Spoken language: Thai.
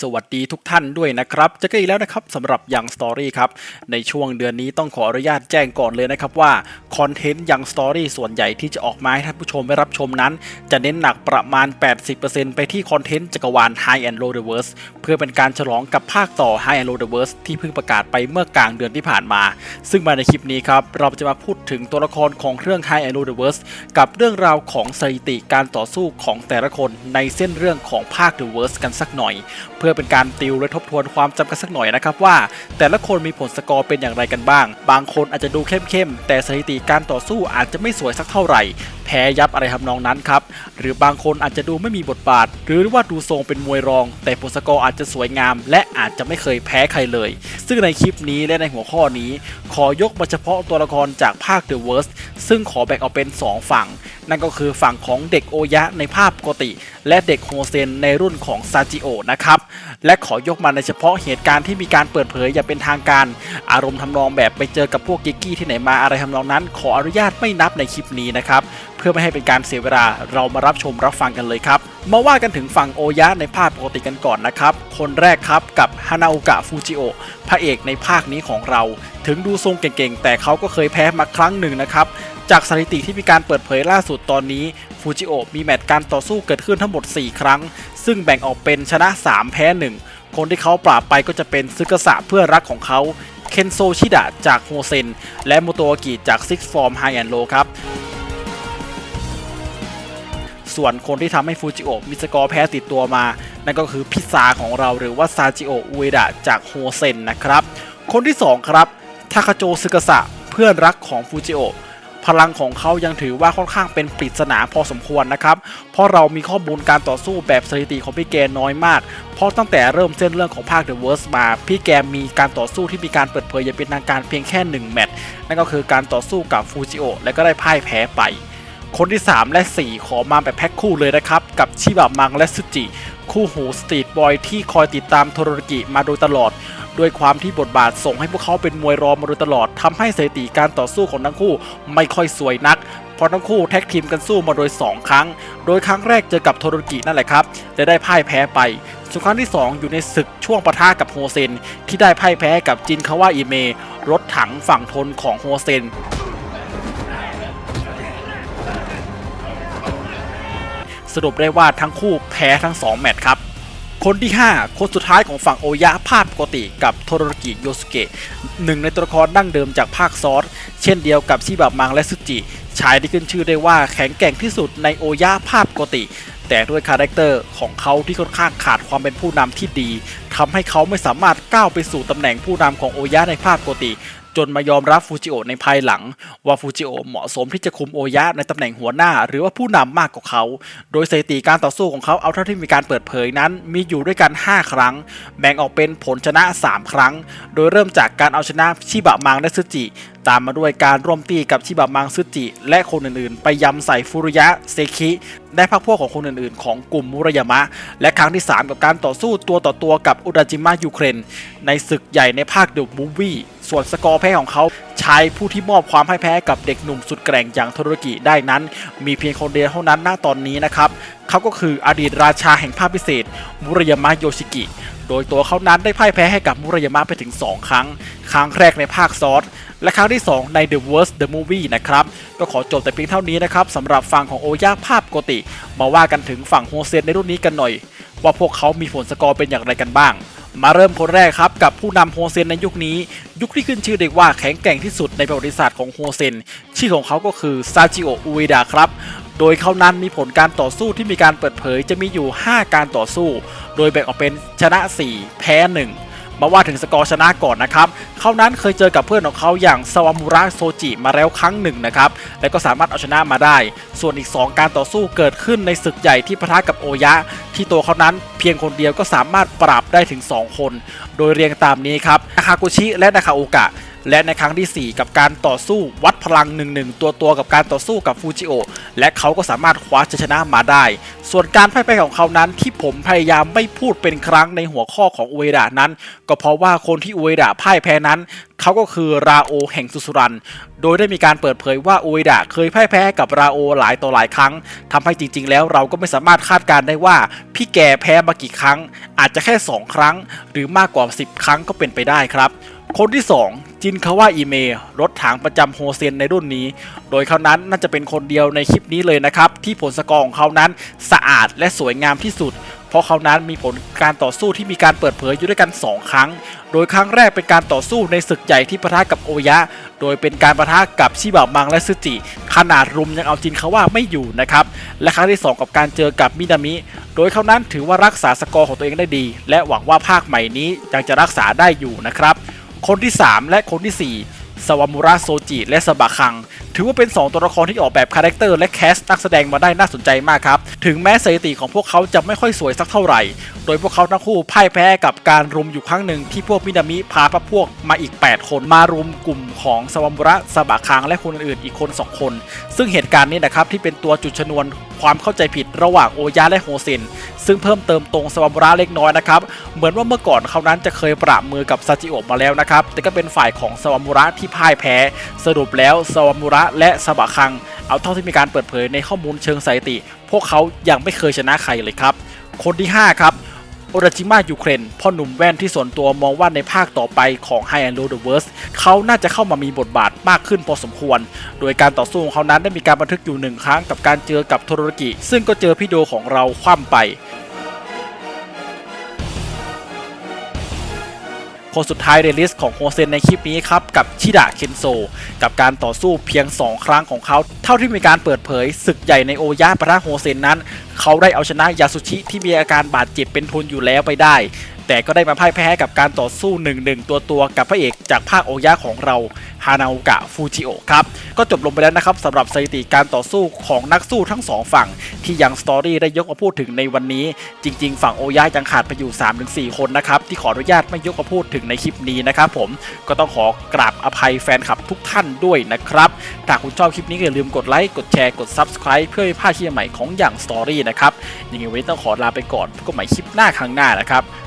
สวัสดีทุกท่านด้วยนะครับจะกันอีกแล้วนะครับสำหรับยังสตอรี่ครับในช่วงเดือนนี้ต้องขออนุญาตแจ้งก่อนเลยนะครับว่าคอนเทนต์ยังสตอรี่ส่วนใหญ่ที่จะออกมาให้ท่านผู้ชมได้รับชมนั้น จะเน้นหนักประมาณ 80%ไปที่คอนเทนต์จักรวาล High and Low the Verse เพื่อเป็นการฉลองกับภาคต่อ High and Low the Verse ที่เพิ่งประกาศไปเมื่อกลางเดือนที่ผ่านมา ซึ่งมาในคลิปนี้ครับเราจะมาพูดถึงตัวละครของเรื่อง High and Low the Verse กับเรื่องราวของสถิติการต่อสู้ของแต่ละคนในเส้นเรื่องของภาค The Verse กันสักหน่อยเพื่อเป็นการติวและทบทวนความจำกันสักหน่อยนะครับว่า แต่ละคนมีผลสกอร์เป็นอย่างไรกันบ้าง บางคนอาจจะดูเข้มๆแต่สถิติการต่อสู้อาจจะไม่สวยสักเท่าไหร่ แพ้ยับอะไรทำนองนั้นครับ หรือบางคนอาจจะดูไม่มีบทบาท หรือว่าดูทรงเป็นมวยรอง แต่ผลสกอร์อาจจะสวยงาม และอาจจะไม่เคยแพ้ใครเลย ซึ่งในคลิปนี้และในหัวข้อนี้ ขอยกมาเฉพาะตัวละครจากภาค The Worst ซึ่งขอแบ่งออกเป็น 2 ฝั่ง นั่นก็คือฝั่งของเด็กโอยะในภาพปกติ และเด็กโฮเซนในรุ่นของซาจิโอนะครับและขอยกมาในเฉพาะเหตุการณ์ที่มีการเปิดเผยอย่างเป็นทางการ อารมณ์ทำนองแบบไปเจอกับพวกกิกกี้ที่ไหนมาอะไรทำนองนั้น ขออนุญาตไม่นับในคลิปนี้นะครับเพื่อไม่ให้เป็นการเสียเวลาเรามารับชมรับฟังกันเลยครับมาว่ากันถึงฝั่งโอยะในภาพปกติกันก่อนนะครับ คนแรกครับกับฮานาโอกะฟูจิโอพระเอกในภาคนี้ของเรา ถึงดูทรงเก่งๆ แต่เขาก็เคยแพ้มาครั้งหนึ่งนะครับ จากสถิติที่มีการเปิดเผยล่าสุดตอนนี้ฟูจิโอมีแมตช์การต่อสู้เกิดขึ้นทั้งหมด 4 ครั้ง ซึ่งแบ่งออกเป็นชนะ 3 แพ้ 1 คนที่เขาปราบไปก็จะเป็นซึกษะเพื่อนรักของเขาเคนโซชิดะจากโฮเซน และโมโตวากิจากซิกฟอร์มไฮแอนโลครับส่วนคนที่ทำให้ฟูจิโอมีสกอร์แพ้ติดตัวมา นั่นก็คือพิซาของเราหรือว่าซาจิโออุเอดะจากโฮเซนนะครับ คนที่ 2 ครับทาคาโจซึกะสะเพื่อนรักของฟูจิโอ พลังของเขายังถือว่าค่อนข้างเป็นปริศนาพอสมควรนะครับ เพราะเรามีข้อมูลการต่อสู้แบบสถิติของพี่แกน้อยมาก เพราะตั้งแต่เริ่มเส้นเรื่องของภาค The Worst มา พี่แกมีการต่อสู้ที่มีการเปิดเผยอย่างเป็นทางการเพียงแค่ 1 แมตช์ นั่นก็คือการต่อสู้กับฟูจิโอและก็ได้พ่ายแพ้ไป คนที่ 3 และ 4 ขอมาแบบแพ็คคู่เลยนะครับ กับชิบะมังและซึจิ คู่หูสตรีทบอยที่คอยติดตามโทโรกิมาโดยตลอด ด้วยความที่บทบาทส่งให้พวกเขาเป็นมวยรอมาโดยตลอดทำให้สถิติการต่อสู้ของทั้งคู่ไม่ค่อยสวยนักเพราะทั้งคู่แท็กทีมกันสู้มาโดย 2 ครั้ง โดยครั้งแรกเจอกับโทโรกินั่นแหละครับและได้พ่ายแพ้ไปส่วนครั้งที่ 2 อยู่ในศึกช่วงปะทะกับโฮเซน ที่ได้พ่ายแพ้กับจินคาวะอิเม รถถังฝั่งทนของโฮเซนสรุปได้ว่าทั้งคู่แพ้ทั้ง 2 แมตช์ครับ คนที่ 5 คนสุดท้ายของฝั่งโอยะภาพปกติกับโทโรกิโยสุเกะหนึ่งในตัวละครดั้งเดิมจากภาคซอส เช่นเดียวกับชิบะมังและซึจิชายที่ขึ้นชื่อได้ว่าแข็งแกร่งที่สุดในโอยะภาพปกติ แต่ด้วยคาแรคเตอร์ของเขาที่ค่อนข้างขาดความเป็นผู้นำที่ดีทำให้เขาไม่สามารถก้าวไปสู่ตำแหน่งผู้นำของโอยะในภาพปกติ จนมายอมรับฟูจิโอะในภายหลัง ว่าฟูจิโอะเหมาะสมที่จะคุมโอยะในตำแหน่งหัวหน้า หรือว่าผู้นำมากกว่าเขา โดยสถิติการต่อสู้ของเขาเอาเท่าที่มีการเปิดเผยนั้น มีอยู่ด้วยกัน 5 ครั้ง แบ่งออกเป็นผลชนะ 3 ครั้ง โดยเริ่มจากการเอาชนะชิบะมังและซึจิ ตามมาด้วยการร่วมตีกับชิบะมังซึจิ และคนอื่นๆ ไปยำใส่ฟุรุยะเซคิได้พักพวกของคนอื่นๆ ของกลุ่มมุรยามะ และครั้งที่ 3 กับการต่อสู้ตัวต่อตัวกับอุดาจิมะยูเครน ในศึกใหญ่ในภาคเดอะมูฟวี่ ส่วนสกอร์แพ้ของเขาชายผู้ที่มอบความพ่ายแพ้กับเด็กหนุ่มสุดแกร่งอย่างโทโรกิได้นั้น มีเพียงคนเดียวเท่านั้นณตอนนี้นะครับเขาก็คืออดีตราชาแห่งภาพพิเศษ มุรยามะโยชิกิ โดยตัวเขานั้นได้พ่ายแพ้ให้กับมุรยามะไปถึง 2 ครั้ง ครั้งแรกในภาคซอสและครั้งที่ 2 ใน The Worst the Movie นะครับ ก็ขอจบแต่เพียงเท่านี้นะครับสำหรับฝั่งของโอยะภาพปกติ มาว่ากันถึงฝั่งโฮเซนในรุ่นนี้กันหน่อย ว่าพวกเขามีผลสกอร์เป็นอย่างไรกันบ้าง มาเริ่มคนแรกครับกับผู้นำโฮเซนในยุคนี้ ยุคที่ขึ้นชื่อได้ว่าแข็งแกร่งที่สุดในประวัติศาสตร์ของโฮเซน ชื่อของเขาก็คือซาจิโออุเอดะครับโดยเขานั้นมีผลการต่อสู้ที่มีการเปิดเผยจะมีอยู่ 5 การต่อสู้ โดยแบ่งออกเป็นชนะ 4 แพ้ 1มาว่าถึงสกอร์ชนะก่อนนะครับ เขานั้นเคยเจอกับเพื่อนของเขาอย่างซาวามุระโซจิมาแล้วครั้งหนึ่งนะครับ และก็สามารถเอาชนะมาได้ ส่วนอีก 2 การต่อสู้เกิดขึ้นในศึกใหญ่ที่ปะทะกับโอยะ ที่ตัวเขานั้น เพียงคนเดียวก็สามารถปราบได้ถึง 2 คน โดยเรียงตามนี้ครับนาคากุชิและนาคาโอกะ และในครั้งทีสี่ 4 กับการต่อสู้วัดพลัง 1-1 ตัวตัวกับการต่อสู้กับฟูจิโอและเขาก็สามารถคว้าชัยชนะมาได้ ส่วนการพ่ายแพ้ของเขานั้นที่ผมพยายามไม่พูดเป็นครั้งในหัวข้อของอุเอดะนั้น ก็เพราะว่าคนที่อุเอดะพ่ายแพ้นั้นเขาก็คือราโอแห่งสุสุรัน โดยได้มีการเปิดเผยว่าอุเอดะเคยพ่ายแพ้กับราโอหลายต่อหลายครั้งทำให้จริงๆ แล้วเราก็ไม่สามารถคาดการณ์ได้ว่า พี่แกแพ้มากี่ครั้ง อาจจะแค่ 2 ครั้ง หรือมากกว่า 10 ครั้งก็เป็นไปได้ครับ คนที่ 2 จินคาวะอิเมรถถังประจำโฮเซนในรุ่นนี้ โดยเขานั้นน่าจะเป็นคนเดียวในคลิปนี้เลยนะครับ ที่ผลสกอร์ของเขานั้นสะอาดและสวยงามที่สุด เพราะเขานั้นมีผลการต่อสู้ที่มีการเปิดเผยอยู่ด้วยกัน 2 ครั้ง โดยครั้งแรกเป็นการต่อสู้ในศึกใหญ่ที่ปะทะกับโอยะ โดยเป็นการปะทะกับชิบะมังและซึจิ ขนาดรุมยังเอาจินคาวะไม่อยู่นะครับ และครั้งที่ 2 กับการเจอกับมินามิ โดยเขานั้นถือว่ารักษาสกอร์ของตัวเองได้ดี และหวังว่าภาคใหม่นี้ยังจะรักษาได้อยู่นะครับ คนที่ 3 และคนที่ 4 สวามุระโซจิ และสบะคัง ถือว่าเป็น 2 ตัวละครที่ออกแบบคาแรคเตอร์และแคสนักแสดงมาได้น่าสนใจมากครับ ถึงแม้สถิติของพวกเขาจะไม่ค่อยสวยสักเท่าไหร่ โดยพวกเขาทั้งคู่พ่ายแพ้กับการรุมอยู่ครั้งหนึ่งที่พวกมินามิพาพรรคพวกมาอีก 8 คนมารุมกลุ่มของสวามุระสบะคัง และคนอื่นๆอีกคน 2 คน ซึ่งเหตุการณ์นี้นะครับที่เป็นตัวจุดชนวนความเข้าใจผิดระหว่างโอยะและโฮเซนซึ่งเพิ่มเติมตรงสวามุระเล็กน้อยนะครับเหมือนว่าเมื่อก่อนเขานั้นจะเคยประมือกับซาจิโอะมาแล้วนะครับแต่ก็เป็นฝ่ายของสวามุระที่พ่ายแพ้ สรุปแล้วสวามุระและสบะคัง เอาเท่าที่มีการเปิดเผยในข้อมูลเชิงสถิติ พวกเขายังไม่เคยชนะใครเลยครับคนที่5ครับ โอราจิมายูเครนพ่อหนุ่มแว่นที่ส่วนตัวมองว่าในภาคต่อไปของ High and Low the Worst เขาน่าจะเข้ามามีบทบาทมากขึ้นพอสมควร โดยการต่อสู้ของเขานั้นได้มีการบันทึกอยู่หนึ่งครั้งกับการเจอกับโทโรกิ ซึ่งก็เจอพี่โดของเราคว่ำไป คนสุดท้ายในลิสต์ของโฮเซนในคลิปนี้ครับ กับชิดะเคนโซ กับการต่อสู้เพียง 2 ครั้งของเขา เท่าที่มีการเปิดเผยศึกใหญ่ในโอยะปะทะโฮเซนนั้น เขาได้เอาชนะยาสุชิที่มีอาการบาดเจ็บเป็นทุนอยู่แล้วไปได้ แต่ก็ได้มาพ่ายแพ้กับการต่อสู้1-1ตัวตัวกับพระเอกจากภาคโอยะของเราฮานาโอกะฟูจิโอะครับ ก็จบลงไปแล้วนะครับสำหรับสถิติการต่อสู้ของนักสู้ทั้งสองฝั่ง ที่ยังสตอรี่ได้ยกมาพูดถึงในวันนี้ จริง ๆ ฝั่งโอยะยังขาดไปอยู่ 3-4 คนนะครับ ที่ขออนุญาตไม่ยกมาพูดถึงในคลิปนี้นะครับผมก็ต้องขอกราบอภัยแฟนคลับทุกท่านด้วยนะครับถ้าคุณชอบคลิปนี้อย่าลืมกดไลค์กดแชร์กด Subscribe เพื่อไม่พลาดคลิปใหม่ของอย่างสตอรี่นะครับยังไงวันนี้ต้องขอลาไปก่อนพบกันใหม่คลิปหน้าครั้งหน้านะครับ